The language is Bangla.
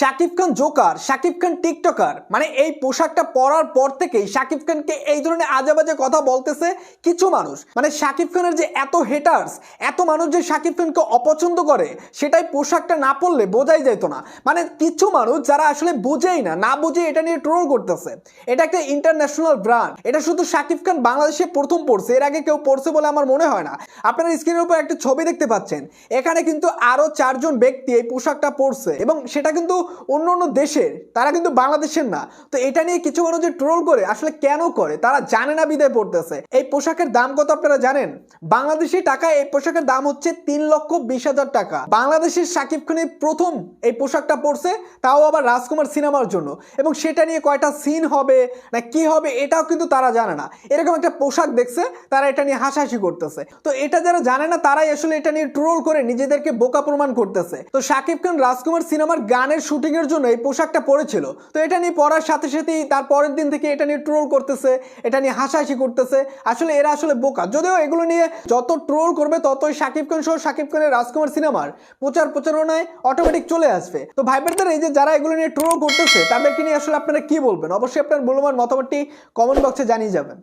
Shakib Khan joker, Shakib Khan tiktoker. মানে এই পোশাকটা পরার পর থেকেই শাকিব খানকে এই ধরনের আজেবাজে কথা বলতেছে কিছু মানুষ। মানে শাকিব খানের যে এত হেটার্স এত মানুষ যে শাকিব খানকে অপছন্দ করে, সেটাই পোশাকটা না পরলে বোঝাই যেত না। মানে কিছু মানুষ যারা আসলে বোঝেই না না বুঝে এটা নিয়ে ট্রোল করতেছে। এটা একটা ইন্টারন্যাশনাল ব্র্যান্ড এটা শুধু শাকিব খান বাংলাদেশে প্রথম পড়ছে, এর আগে কেউ পড়ছে বলে আমার মনে হয় না। আপনারা স্ক্রিনের উপর একটা ছবি দেখতে পাচ্ছেন। এখানে কিন্তু আরও চারজন ব্যক্তি এই পোশাকটা পরছে এবং সেটা কিন্তু অন্য অন্য দেশের, তারা কিন্তু বাংলাদেশের না। তো এটা নিয়ে কিছু মানুষ যে ট্রোল করে, আসলে কেন করে? তারা জানে না বিদায় পড়তেছে। এই পোশাকের দাম কত আপনারা জানেন? বাংলাদেশি টাকায় এই পোশাকের দাম হচ্ছে তিন লক্ষ বিশ হাজার টাকা। বাংলাদেশের সাকিব খানের প্রথম এই পোশাকটা পরছে, তাও আবার রাজকুমার সিনেমার জন্য। এবং সেটা নিয়ে কয়টা সিন হবে, না কি হবে, এটাও কিন্তু তারা জানে না। এরকম একটা পোশাক দেখছে, তারা এটা নিয়ে হাসাহাসি করতেছে। তো এটা যারা জানে না, তারাই আসলে এটা নিয়ে ট্রোল করে নিজেদেরকে বোকা প্রমাণ করতেছে। তো সাকিব খান রাজকুমার সিনেমার গানের শুটিং এর জন্য এই পোশাকটা পরেছিল। তো এটা নিয়ে পরার সাথে সাথেই তার পরের দিন থেকে এটা নিয়ে ট্রোল করতেছে, এটা নিয়ে হাসাহাসি করতেছে। আসলে এরা আসলে বোকা। যদিও এগুলো নিয়ে যত ট্রোল করবে, ততই শাকিব খান সহ শাকিব খানের রাজকুমার সিনেমার প্রচার প্রচারণায় অটোমেটিক চলে আসবে। তো ভাই বোনদের, এই যে যারা এগুলো নিয়ে ট্রোল করতেছে, তাদেরকে নিয়ে আসলে আপনারা কি বলবেন? অবশ্যই আপনার মূল্যবান মতামতটি কমেন্ট বক্সে জানিয়ে যাবেন।